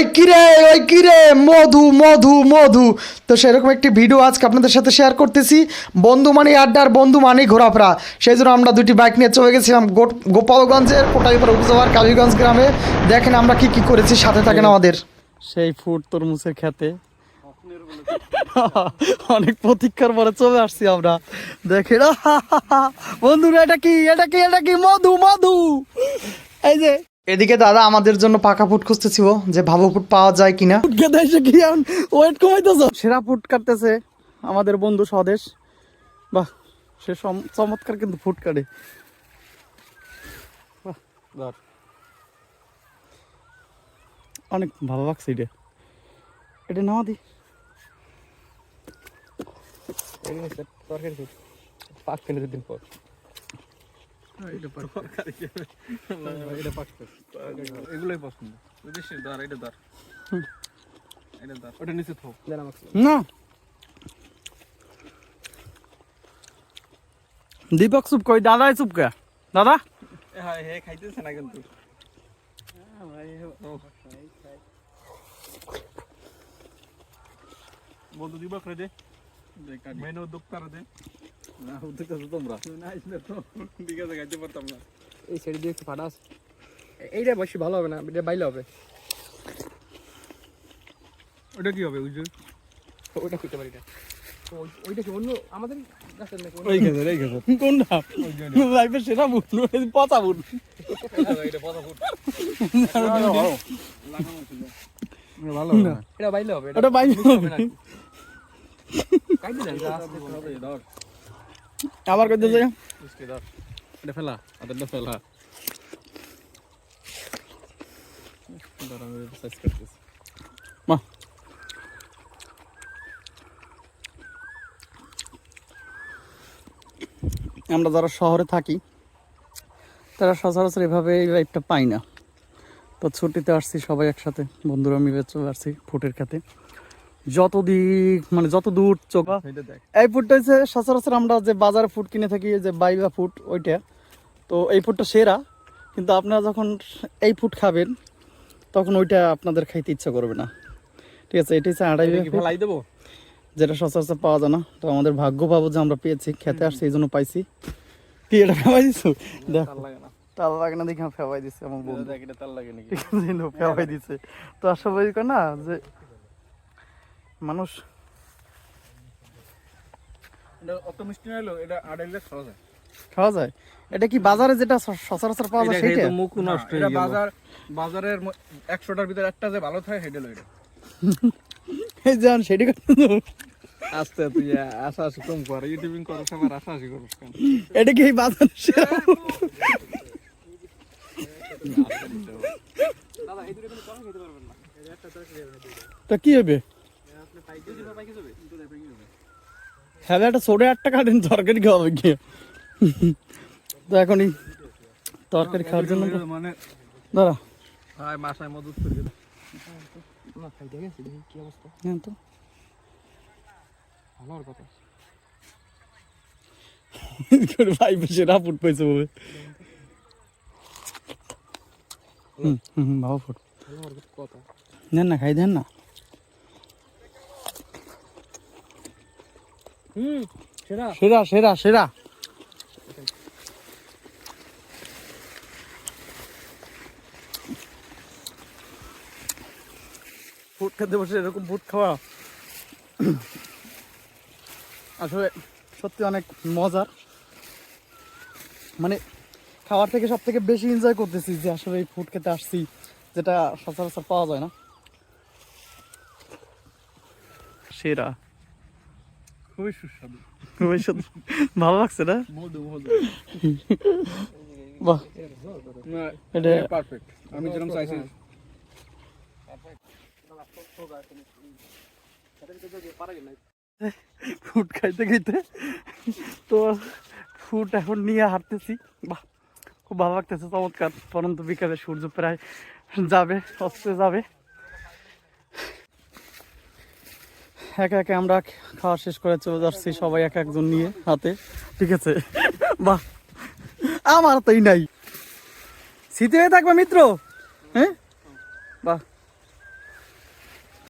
ওই কিরে ওই কিরে মধু মধু মধু। তো সেরকম একটি ভিডিও আজকে আপনাদের সাথে শেয়ার করতেছি। বন্ধু মানে আড্ডার বন্ধু মানে ঘোরাফেরা। সেই জন্য আমরা দুটি বাইক নিয়ে চলে গেছিলাম গোপালগঞ্জের কোটাইপাড়া উপজেলার কালীগঞ্জ গ্রামে। দেখেন আমরা কি কি করেছি সাথে থাকেন আমাদের। সেই ফুট তরমুজের খেতে। অনেক প্রতীক্ষার পরে চলে আসছি আমরা। দেখেন বন্ধুরা এটা কি এটা কি এটা কি? মধু মধু। এই যে এদিকে দাদা আমাদের জন্য পাকা ফুট খুঁজতেছিল যে ভাবো ফুট পাওয়া যায় কিনা। ফুট খেতে এসে কি ওয়েট কমাইতেছ? সেরা ফুট কাটতেছে আমাদের বন্ধু স্বদেশ। বাহ সে চমৎকার কিন্তু ফুট কাটে। বাহ, অনেক ভালো লাগছে এটা। এটা নাও দি। পাক কিনে দিন পর। এগুলোই পছন্দ বেশি ধর এটা ধর এটা ধর ওটা নিচে থো না দীপক চুপ কই দাদাই চুপ কে দাদা হ্যাঁ হে খাইতেছে না কিন্তু বন্ধু দিবা করে দে মেন উদ্যোক্তারা দে না উদ্যোক্তা তোমরা। না আসলে তো ঠিক আছে খাইতে পারতাম না। এই সাইড দিয়ে একটু ফাটা আছে এইটা বেশি ভালো হবে না এটা বাইলে হবে। ওটা কি হবে উজু ওইটা খুঁজতে পারি না। ওইটা কি অন্য আমাদের গাছের নাকি ওই গেছে এই গেছে। কোনটা? লাইফে সেটা বুট পচা বুট? এটা পদা ফুট ভালো এটা বাইলে হবে ওটা বাইলে হবে না। আবার উসকে ধর এটা ফেলা আদরটা ফেলা। মা। আমরা যারা শহরে থাকি তারা সচরাচর এভাবে এই লাইফটা পাই না। তো ছুটিতে আসছি সবাই একসাথে বন্ধুরা মিলে চলে আসছি ফুটের খাতে। যত দিক মানে যত দূর চোখ এই ফুটটা হচ্ছে সচরাচর আমরা যে বাজারে ফুড কিনে থাকি যে বাইবা ফুড ওইটা। তো এই ফুডটা সেরা। কিন্তু আপনারা যখন এই ফুড খাবেন তখন ওইটা আপনাদের খাইতে ইচ্ছা করবে না। ঠিক আছে এটা হচ্ছে আড়াই ফুট, ফেলাই দেবো? যেটা সচরাচর পাওয়া যায় না। তো আমাদের ভাগ্য পাবো যে আমরা পেয়েছি খেতে আসছি এই জন্য পাইছি। কি এটা দিছো দেখ। না। তাল লাগে না দেখে দিছে আমার বন্ধু। তার লাগে নাকি? ফেবাই দিছে। তো আসলে না যে মানুষ এটা অত মিষ্টি না হলো এটা আড়াইলে খাওয়া যায়। খাওয়া যায়? এটা কি বাজারে যেটা সচরাচর পাওয়া যায় সেটা মুখ নষ্ট বাজার বাজারের ম- একশোটার একটা যে ভালো থাকে সেটা লইটা এই জান সেটা করতে তো। আস্তে তুই আশা আশি কম কর ইউটিউবিং করো সবার আশা আশি করো এটা কি এই দাদা এই দুটো কিন্তু কম খেতে পারবেন না এটা একটা তরকারি হবে না। তা কি হবে? হ্যাঁ একটা সোডে আট টাকা দিন তরকারি খাওয়াবে গিয়ে। তো এখনই তরকারি খাওয়ার জন্য মানে দাঁড়া। হাই মাসায় মদত করে দিল। না খাইতে গেছি দেখি কি অবস্থা। হ্যাঁ তো। ভালো কথা। করে ভাই সেরা ফুট পাইছে বলে। হুম হুম হুম, ভালো ফুট কথা। দেন না খাই দেন না। হুম সেরা। সেরা সেরা ফুট খেতে বসে এরকম ফুট খাওয়া আসলে সত্যি অনেক মজার। মানে খাওয়ার থেকে সব থেকে বেশি এনজয় করতেছি যে আসলে এই ফুড খেতে আসছি যেটা সচরাচর পাওয়া যায় না। সেরা। খুবই সুস্বাদু। খুবই। ভালো লাগছে না? বাহ। এটা পারফেক্ট আমি যেরকম চাইছি। ফুড খাইতে খাইতে তো ফুট এখন নিয়ে হাঁটতেছি। বাহ খুব ভালো লাগতেছে চমৎকার। পরন্ত বিকালে সূর্য প্রায় যাবে অস্তে যাবে। একে একে আমরা খাওয়া শেষ করে চলে যাচ্ছি সবাই এক একজন নিয়ে হাতে, ঠিক আছে? বাহ, আমার তোই নাই। শীতে হয়ে থাকবে মিত্র হ্যাঁ?